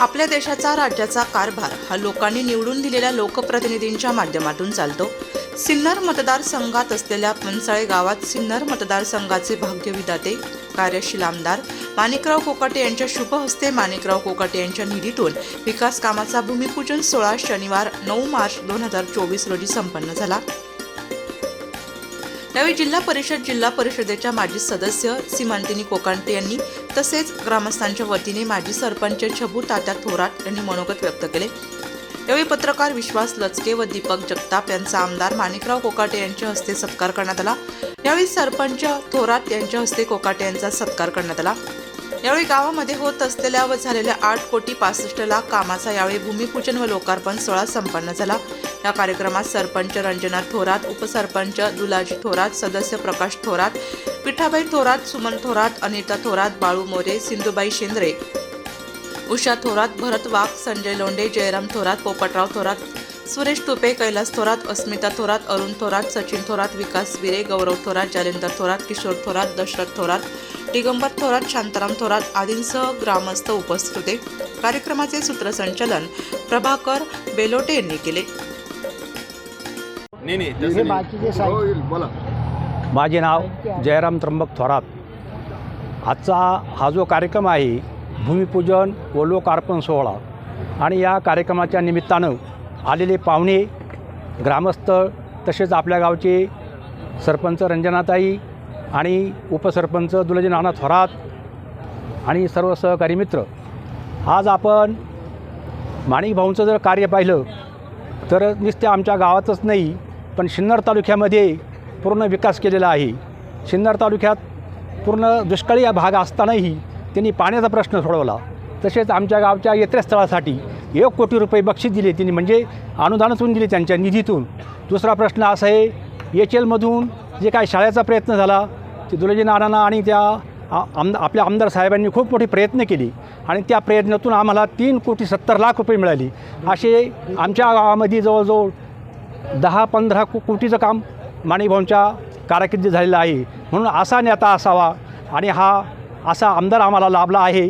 आपल्या देशाचा राज्याचा कारभार हा लोकांनी निवडून दिलेल्या लोकप्रतिनिधींच्या माध्यमातून चालतो. सिन्नर मतदारसंघात असलेल्या पंचाळे गावात सिन्नर मतदारसंघाचे भाग्यविधाते कार्यशील आमदार माणिकराव कोकाटे यांच्या शुभ हस्ते माणिकराव कोकाटे यांच्या निधीतून विकास कामाचा भूमिपूजन सोळा शनिवार नऊ मार्च दोन हजार चोवीस रोजी संपन्न झाला. यावेळी जिल्हा परिषद जिल्हा परिषदेच्या माजी सदस्य सीमांतिनी कोकांटे यांनी तसेच ग्रामस्थांच्या वतीने माजी सरपंच छबू तात्या थोरात यांनी मनोगत व्यक्त केले. यावेळी पत्रकार विश्वास लचके व दीपक जगताप यांचा आमदार माणिकराव कोकाटे यांच्या हस्ते सत्कार करण्यात आला. यावेळी सरपंच थोरात यांच्या हस्ते कोकाटे यांचा सत्कार करण्यात आला. यावेळी गावामध्ये होत असलेल्या व झालेल्या आठ कोटी पासष्ट लाख कामाचा यावेळी भूमिपूजन व लोकार्पण सोहळा संपन्न झाला. या कार्यक्रमात सरपंच रंजना थोरात उपसरपंच दुलाजी थोरात सदस्य प्रकाश थोरात पिठाबाई थोरात सुमन थोरात अनिता थोरात बाळू मोरे सिंधुबाई शेंद्रे उषा थोरात भरत वाघ संजय लोंढे जयराम थोरात पोपटराव थोरात सुरेश तुपे कैलास थोरात अस्मिता थोरात अरुण थोरात सचिन थोरात विकास विरे गौरव थोरात जालेंदर थोरात किशोर थोरात दशरथ थोरात दिगंबर थोरात शांताराम थोरात आदींसह ग्रामस्थ उपस्थित होते. कार्यक्रमाचे सूत्रसंचालन प्रभाकर बेलोटे यांनी केले. नाही नाही हे तसं नाही. बाकीचे साहित्य होईल, बोला. माझे नाव जयराम त्र्यंबक थोरात. आजचा हा जो कार्यक्रम आहे भूमिपूजन व लोकार्पण सोहळा आणि या कार्यक्रमाच्या निमित्तानं आलेले पाहुणे ग्रामस्थ तसेच आपल्या गावचे सरपंच रंजनाताई आणि उपसरपंच दुलजी नाना थोरात आणि सर्व सहकारी मित्र. आज आपण माणिक भाऊंचं जर कार्य पाहिलं तर नुसते आमच्या गावातच नाही पण सिन्नर तालुक्यामध्ये पूर्ण विकास केलेला आहे. सिन्नर तालुक्यात पूर्ण दुष्काळी या भाग असतानाही त्यांनी पाण्याचा प्रश्न सोडवला. तसेच आमच्या गावच्या यात्रेस्थळासाठी एक कोटी रुपये बक्षीस दिले त्यांनी म्हणजे अनुदानातून दिले त्यांच्या निधीतून. दुसरा प्रश्न असा आहे एच एलमधून जे काय शाळेचा प्रयत्न झाला ते दुलजी नारायणा आणि त्या आमद आम आपल्या आमदार साहेबांनी खूप मोठे प्रयत्न केले आणि त्या प्रयत्नातून आम्हाला तीन कोटी सत्तर लाख रुपये मिळाले. असे आमच्या गावामध्ये जवळजवळ दहा पंधरा को कोटीचं काम माणिकभाऊंच्या कारकिर्दीत झालेलं आहे. म्हणून असा नेता असावा आणि हा असा आमदार आम्हाला लाभला आहे.